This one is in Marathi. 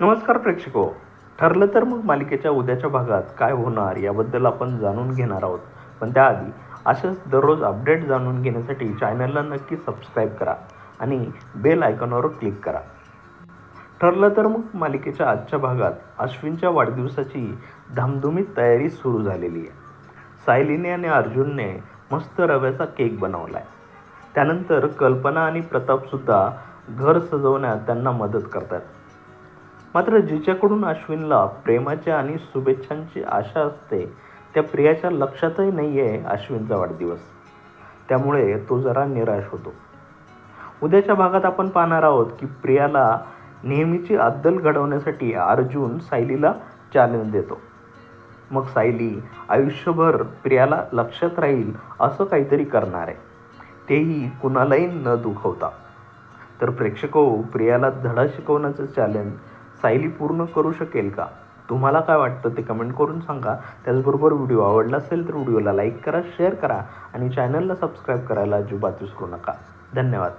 नमस्कार प्रेक्षको. ठरलं तर मग मालिकेच्या उद्याच्या भागात काय होणार याबद्दल आपण जाणून घेणार आहोत. पण त्याआधी अशाच दररोज अपडेट जाणून घेण्यासाठी चॅनलला नक्की सबस्क्राईब करा आणि बेल आयकॉनवर क्लिक करा. ठरलं तर मग मालिकेच्या आजच्या भागात अश्विनच्या वाढदिवसाची धामधुमीत तयारी सुरू झालेली आहे. सायलीने आणि अर्जुनने मस्त रव्याचा केक बनवला आहे त्यानंतर कल्पना आणि प्रतापसुद्धा घर सजवण्यात त्यांना मदत करतात. मात्र जिच्याकडून अश्विनला प्रेमाच्या आणि शुभेच्छांची आशा असते त्या प्रियाच्या लक्षातही नाही आहे अश्विनचा वाढदिवस. त्यामुळे तो जरा निराश होतो. उद्याच्या भागात आपण पाहणार आहोत की प्रियाला नेहमीची अद्दल घडवण्यासाठी अर्जुन सायलीला चॅलेंज देतो. मग सायली आयुष्यभर प्रियाला लक्षात राहील असं काहीतरी करणार आहे. तेही कुणालाही न दुखवता. तर प्रेक्षको प्रियाला धडा शिकवण्याचं चॅलेंज सायली पूर्ण करू शकेल का? तुम्हाला काय वाटतं ते कमेंट करून सांगा. त्याचबरोबर व्हिडिओ आवडला असेल तर व्हिडिओला लाईक करा शेअर करा आणि चॅनलला सबस्क्राईब करायला अजिबात विसरू नका. धन्यवाद.